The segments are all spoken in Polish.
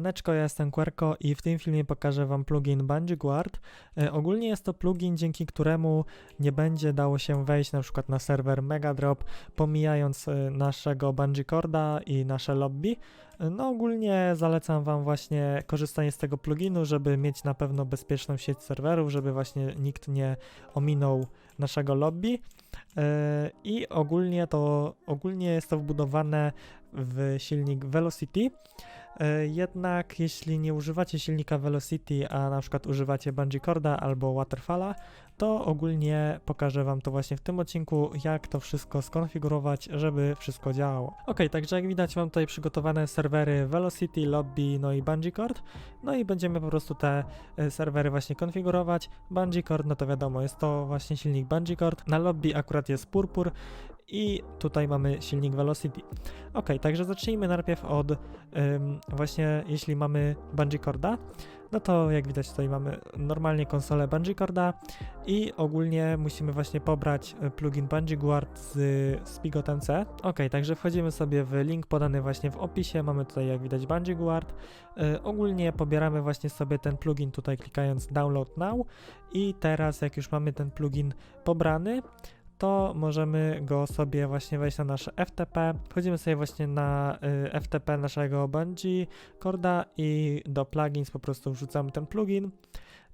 Siemaneczko, ja jestem Querko i w tym filmie pokażę Wam plugin Bungee. E, ogólnie jest to plugin, dzięki któremu nie będzie dało się wejść na przykład na serwer Megadrop, pomijając e, naszego Bungee i nasze lobby. E, no ogólnie zalecam Wam właśnie korzystanie z tego pluginu, żeby mieć na pewno bezpieczną sieć serwerów, żeby właśnie nikt nie ominął naszego lobby. I ogólnie to ogólnie jest to wbudowane w silnik Velocity. E, Jednak jeśli nie używacie silnika Velocity, a na przykład używacie Bungee Corda albo Waterfalla, to ogólnie pokażę Wam to właśnie w tym odcinku, jak to wszystko skonfigurować, żeby wszystko działało. Ok, także jak widać mam tutaj przygotowane serwery Velocity, Lobby, no i Bungee Cord. No i będziemy po prostu te e, serwery właśnie konfigurować. Bungee Cord, no to wiadomo, jest to właśnie silnik Bungee Cord. Na Lobby akurat jest Purpur i tutaj mamy silnik Velocity. Ok, także zacznijmy najpierw od ym, właśnie jeśli mamy Bungee Corda, no to jak widać tutaj mamy normalnie konsolę Bungee Corda i ogólnie musimy właśnie pobrać e, plugin Bungee Guard z Spigot MC. Ok, także wchodzimy sobie w link podany właśnie w opisie, mamy tutaj jak widać Bungee Guard. E, ogólnie pobieramy właśnie sobie ten plugin tutaj klikając download now i teraz jak już mamy ten plugin pobrany, to możemy go sobie właśnie wejść na nasze FTP. Wchodzimy sobie właśnie na y, FTP naszego Bungee Corda i do plugins po prostu wrzucamy ten plugin.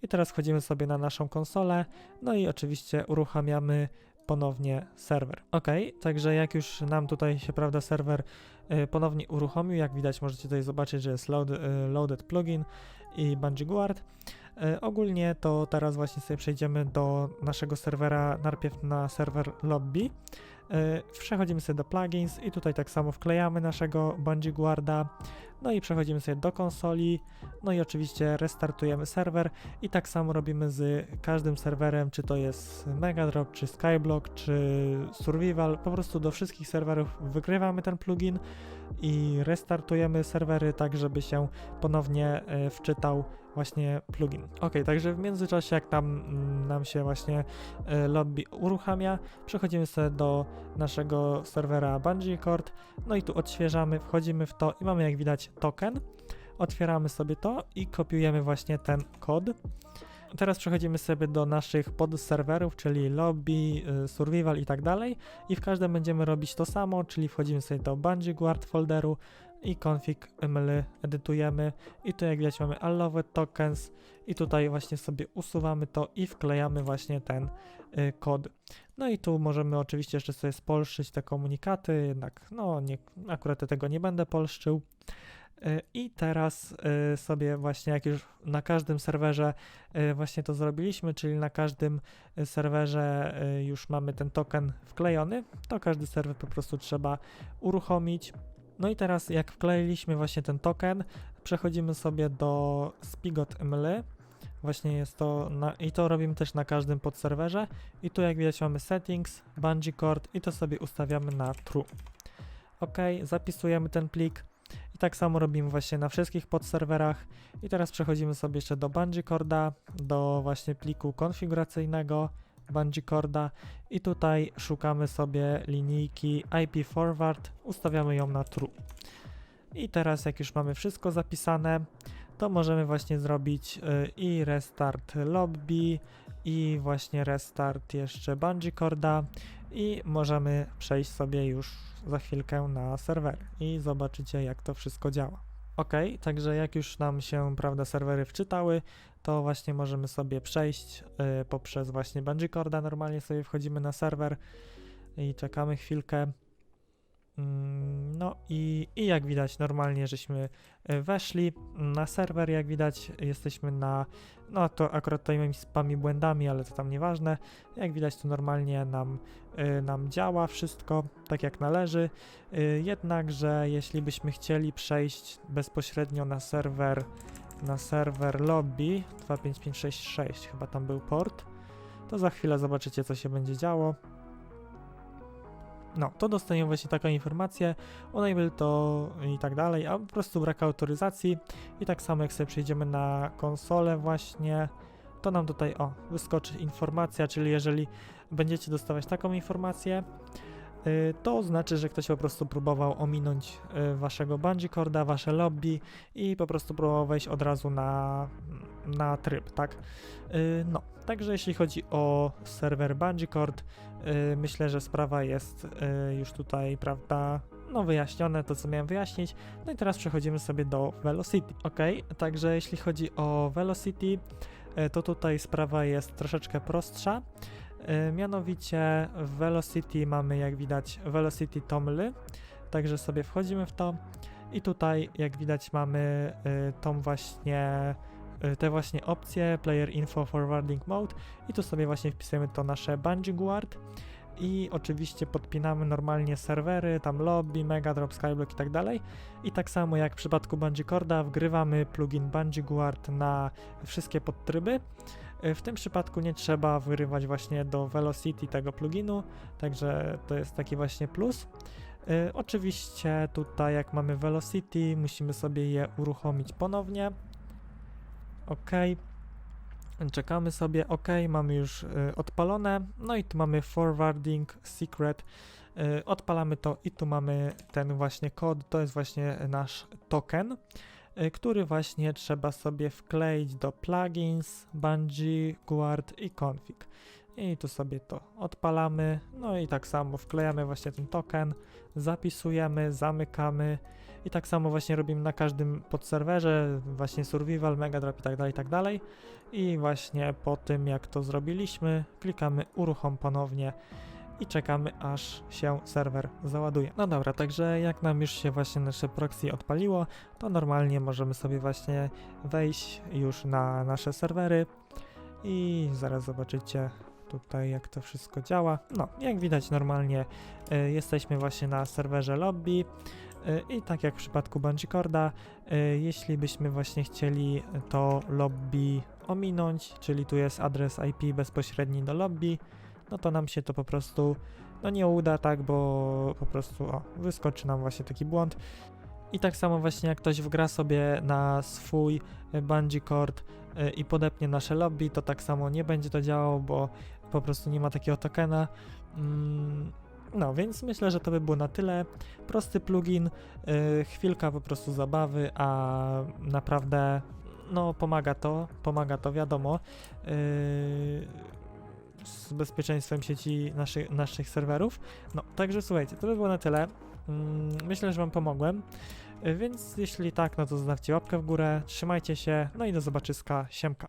I teraz wchodzimy sobie na naszą konsolę, no i oczywiście uruchamiamy ponownie serwer. Ok, także jak już nam tutaj się, prawda, serwer y, ponownie uruchomił, jak widać możecie tutaj zobaczyć, że jest load, y, loaded plugin i Bungee Guard. E, ogólnie to teraz właśnie sobie przejdziemy do naszego serwera, najpierw na serwer lobby. E, przechodzimy sobie do plugins i tutaj tak samo wklejamy naszego Bungee Guarda. No i przechodzimy sobie do konsoli. No i oczywiście restartujemy serwer i tak samo robimy z każdym serwerem, czy to jest Megadrop, czy Skyblock, czy Survival. Po prostu do wszystkich serwerów wygrywamy ten plugin i restartujemy serwery tak, żeby się ponownie e, wczytał właśnie plugin. Ok, także w międzyczasie jak tam mm, nam się właśnie e, lobby uruchamia, przechodzimy sobie do naszego serwera Bungee Cord, no i tu odświeżamy, wchodzimy w to i mamy jak widać token. Otwieramy sobie to i kopiujemy właśnie ten kod. Teraz przechodzimy sobie do naszych podserwerów, czyli lobby, y, survival i tak dalej i w każdym będziemy robić to samo, czyli wchodzimy sobie do Bungee Guard folderu i config ml edytujemy i tu jak widać mamy allowed tokens i tutaj właśnie sobie usuwamy to i wklejamy właśnie ten y, kod. No i tu możemy oczywiście jeszcze sobie spolszczyć te komunikaty, jednak no nie, akurat tego nie będę polszczył. Y, I teraz y, sobie właśnie, jak już na każdym serwerze y, właśnie to zrobiliśmy, czyli na każdym serwerze już mamy ten token wklejony, to każdy serwer po prostu trzeba uruchomić. No i teraz jak wkleiliśmy właśnie ten token, przechodzimy sobie do Spigot.ml. Właśnie jest to, na, i to robimy też na każdym podserwerze. I tu jak widać mamy settings, bungee cord i to sobie ustawiamy na true. Ok, zapisujemy ten plik. I tak samo robimy właśnie na wszystkich podserwerach. I teraz przechodzimy sobie jeszcze do Corda, do właśnie pliku konfiguracyjnego Corda i tutaj szukamy sobie linijki IP forward, ustawiamy ją na true. I teraz jak już mamy wszystko zapisane, to możemy właśnie zrobić y, i restart lobby i właśnie restart jeszcze Corda i możemy przejść sobie już za chwilkę na serwer i zobaczycie jak to wszystko działa. Ok, także jak już nam się, prawda, serwery wczytały, to właśnie możemy sobie przejść y, poprzez właśnie Bungee Corda, normalnie sobie wchodzimy na serwer i czekamy chwilkę. Mm, no i, i jak widać, normalnie żeśmy y, weszli na serwer, jak widać, jesteśmy na, no to akurat tutaj moimi spami błędami, ale to tam nieważne. Jak widać, to normalnie nam, y, nam działa wszystko tak jak należy. Y, jednakże, jeśli byśmy chcieli przejść bezpośrednio na serwer, na serwer lobby 25566, chyba tam był port, to za chwilę zobaczycie, co się będzie działo. No, to dostaniemy właśnie taką informację, enable to i tak dalej, a po prostu brak autoryzacji. I tak samo jak sobie przejdziemy na konsolę właśnie, to nam tutaj, o, wyskoczy informacja, czyli jeżeli będziecie dostawać taką informację, to znaczy, że ktoś po prostu próbował ominąć y, waszego bungee wasze lobby i po prostu próbował wejść od razu na, na tryb, tak? Y, No, także jeśli chodzi o serwer Bungee myślę, że sprawa jest już tutaj, prawda, no wyjaśnione, to co miałem wyjaśnić. No i teraz przechodzimy sobie do Velocity, ok? Także jeśli chodzi o Velocity, to tutaj sprawa jest troszeczkę prostsza. Y, Mianowicie w Velocity mamy, jak widać, Velocity Tomly, także sobie wchodzimy w to i tutaj, jak widać, mamy y, tą właśnie y, te właśnie opcje Player Info Forwarding Mode i tu sobie właśnie wpisujemy to nasze Bungee Guard i oczywiście podpinamy normalnie serwery, tam lobby, Megadrop, Skyblock i tak dalej. I tak samo jak w przypadku Bungee Corda wgrywamy plugin Bungee Guard na wszystkie podtryby. Y, W tym przypadku nie trzeba wyrywać właśnie do Velocity tego pluginu, także to jest taki właśnie plus. Y, Oczywiście tutaj jak mamy Velocity, musimy sobie je uruchomić ponownie. OK. Czekamy sobie, OK, mamy już y, odpalone. No i tu mamy forwarding secret. Odpalamy to i tu mamy ten właśnie kod, to jest właśnie nasz token, który właśnie trzeba sobie wkleić do plugins, Bungee, Guard i config. I tu sobie to odpalamy, no i tak samo wklejamy właśnie ten token, zapisujemy, zamykamy i tak samo właśnie robimy na każdym podserwerze, właśnie survival, megadrop i tak dalej, i tak dalej. I właśnie po tym jak to zrobiliśmy, klikamy uruchom ponownie i czekamy aż się serwer załaduje. No dobra, także jak nam już się właśnie nasze proxy odpaliło, to normalnie możemy sobie właśnie wejść już na nasze serwery i zaraz zobaczycie tutaj jak to wszystko działa. No, jak widać normalnie y, jesteśmy właśnie na serwerze lobby y, i tak jak w przypadku Bungee Corda, y, jeśli byśmy właśnie chcieli to lobby ominąć, czyli tu jest adres IP bezpośredni do lobby, no to nam się to po prostu no nie uda, tak, bo po prostu o, wyskoczy nam właśnie taki błąd. I tak samo właśnie jak ktoś wgra sobie na swój y, bungee cord y, i podepnie nasze lobby, to tak samo nie będzie to działało, bo po prostu nie ma takiego tokena. Mm, no, więc myślę, że to by było na tyle. Prosty plugin, y, chwilka po prostu zabawy, a naprawdę no pomaga to, pomaga to wiadomo. Z bezpieczeństwem sieci naszych, naszych serwerów. No, także słuchajcie, to by było na tyle. Mm, Myślę, że Wam pomogłem. Więc jeśli tak, no to zostawcie łapkę w górę, trzymajcie się, no i do zobaczyska, siemka.